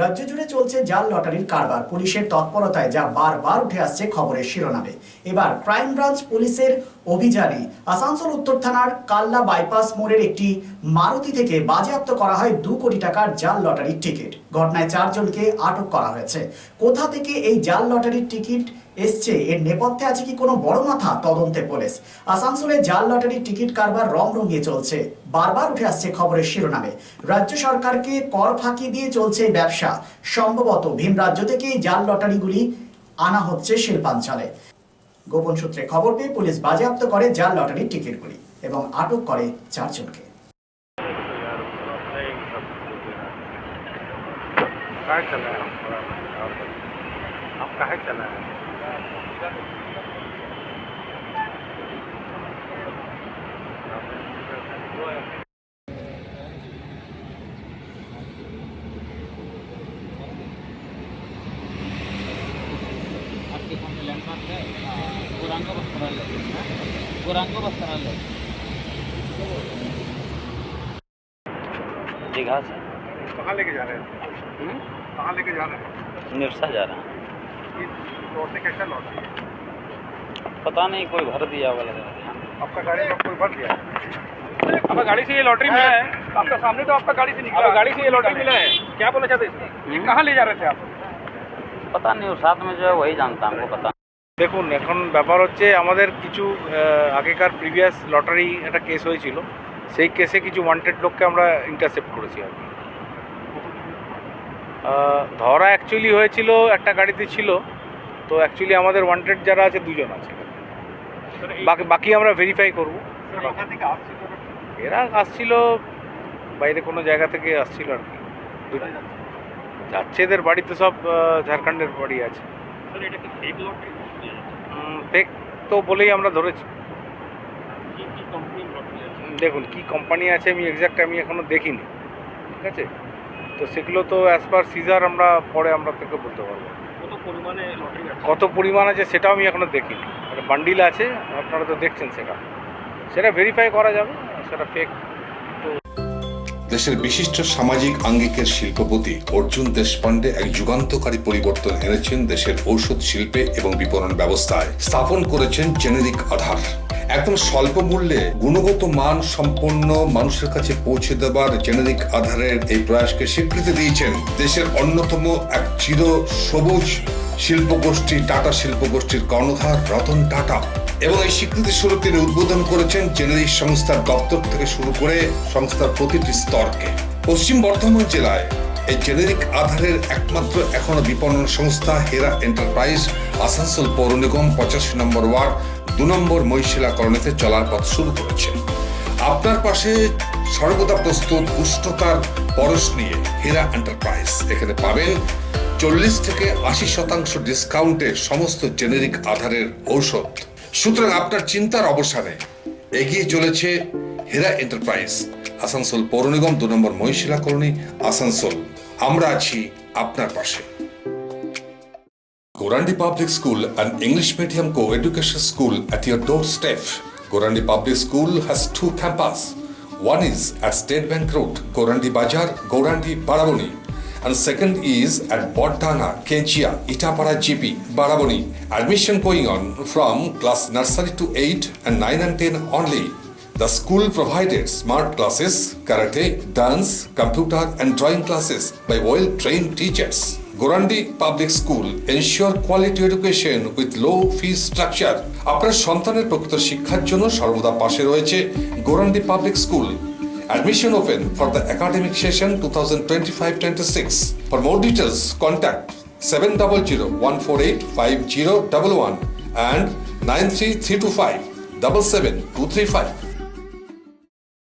রাজ্য জুড়ে চলছে জাল লটারির কারবার। পুলিশের তৎপরতায় যা বারবার উঠে আসছে খবরের শিরোনামে। এবার ক্রাইম ব্রাঞ্চ পুলিশের অভিযানে আসানসোল উত্তর থানার কাল্লা বাইপাস মোড়ের একটি মারুতি থেকে বাজেয়াপ্ত করা হয় দু কোটি টাকার জাল লটারির টিকিট। ঘটনায় চারজনকে আটক করা হয়েছে। কোথা থেকে এই জাল লটারির টিকিট এসছে, এর নেপথ্যে আছে কি কোনো বড় মাথা? তদন্তে পুলিশ। আসানসোলে জাল লটারির টিকিট কারবার রং রঙিয়ে চলছে। বারবার উঠে আসছে খবরের শিরোনামে। রাজ্য সরকারকে কর ফাঁকি দিয়ে চলছে এই ব্যবসা সম্ভবত ভিন রাজ্য থেকে এই জাল লটারিগুলি আনা হচ্ছে শিল্পাঞ্চলে গোপন সূত্রে খবর পেয়ে পুলিশ বাজেয়াপ্ত করে জাল লটারির টিকিটগুলি এবং আটক করে চারজনকে काय चला है हम काहे चला है वस्त्रालय गौरांग वस्त्रालय कहाँ लेके जा रहे हैं कहाँ लेके जा रहे हैं निरसा जा रहा है कैसा पता नहीं कोई भर दिया वाला आपका गाड़ी में कोई भर दिया आपका गाड़ी से ये लॉटरी मिला है आपका सामने तो आपका गाड़ी से निकला गाड़ी से ये लॉटरी मिला है क्या बोलना चाहते? कहाँ ले जा रहे थे आप पता नहीं वो साथ में जो है वही जानता हमको पता দেখুন এখন ব্যাপার হচ্ছে আমাদের কিছু আগেকার প্রিভিয়াস লটারি একটা কেস হয়েছিল। সেই কেসে কিছু ওয়ান্টেড লোককে আমরা ইন্টারসেপ্ট করেছি আর কি। ধরা অ্যাকচুয়ালি হয়েছিল একটা গাড়িতে ছিল তো অ্যাকচুয়ালি আমাদের ওয়ান্টেড যারা আছে দুজন আছে। বাকি বাকি আমরা ভেরিফাই করব। এরা আসছিল বাইরে কোনো জায়গা থেকে আসছিল আর কি। যাচ্ছে? এদের বাড়িতে সব ঝাড়খণ্ডের বাড়ি আছে। ফেক তো বলেই আমরা ধরেছি। দেখুন কি কোম্পানি আছে আমি এক্স্যাক্ট আমি এখনও দেখিনি ঠিক আছে? তো সেগুলো তো অ্যাজ পার সিজার আমরা পরে আমরা থেকে বলতে পারব। কত পরিমাণ আছে? সেটাও আমি এখনও দেখিনি। বান্ডিল আছে আপনারা তো দেখছেন সেটা। সেটা ভেরিফাই করা যাবে সেটা ফেক দেশের বিশিষ্ট সামাজিক আঙ্গিকের শিল্পপতি অর্জুন দেশপান্ডে এক যুগান্তকারী পরিবর্তন এনেছেন দেশের ঔষধ শিল্পে এবং বিপণন ব্যবস্থায়। স্থাপন করেছেন জেনেরিক আধার। একদম স্বল্প মূল্যে গুণগত মান সম্পন্ন মানুষের কাছে পৌঁছে দেবার জেনেরিক আধারের এই প্রয়াসকে স্বীকৃতি দিয়েছেন দেশের অন্যতম এক চির সবুজ শিল্পগোষ্ঠী, টাটা শিল্পগোষ্ঠীর কর্ণধার রতন টাটা। এবং এই স্বীকৃতি স্বরূপ তিনি উদ্বোধন করেছেন জেনেরিক সংস্থার দপ্তর থেকে শুরু করে সংস্থার প্রতিটি স্তরকে। পশ্চিম বর্ধমান জেলায় এই জেনেরিক আধারের একমাত্র এখনও বিপণন সংস্থা হেরা এন্টারপ্রাইজ আসানসোল পৌর নিগম পঁচাশি নম্বর ওয়ার্ড দু নম্বর মহিশিলা কলোনিতে চলার পথ শুরু করেছে। আপনার পাশে সর্বদা প্রস্তুত উষ্ণতার পরশ নিয়ে হেরা এন্টারপ্রাইজ। এখানে পাবেন চল্লিশ থেকে আশি শতাংশ ডিসকাউন্টে সমস্ত জেনেরিক আধারের ঔষধ। সুতরাং আপনার চিন্তার অবসানে এগিয়ে চলেছে হেরা এন্টারপ্রাইজ আসানসোল পৌর নিগম দু নম্বর মহিশিলা কলোনি আসানসোল আমরা আছি আপনার পাশে Gorandi Public School, an English medium co-education school at your doorstep. Gorandi Public School has two campuses. One is at State Bank Road, Gorandi Bajar, Gorandi, Baraboni. And second is at Bodhana, Kejia, Itapara GP, Baraboni. Admission going on from class nursery to 8 and 9 and 10 only. The school provided smart classes, karate, dance, computer and drawing classes by well-trained teachers. Gorandi Public School ensure quality education with low fee structure. আপনার সন্তানের প্রকৃত শিক্ষার জন্য সর্বদা পাশে রয়েছে Gorandi public school Admission open for the academic session 2025-26. For more details, contact 700-148-5011 and 93325 77235.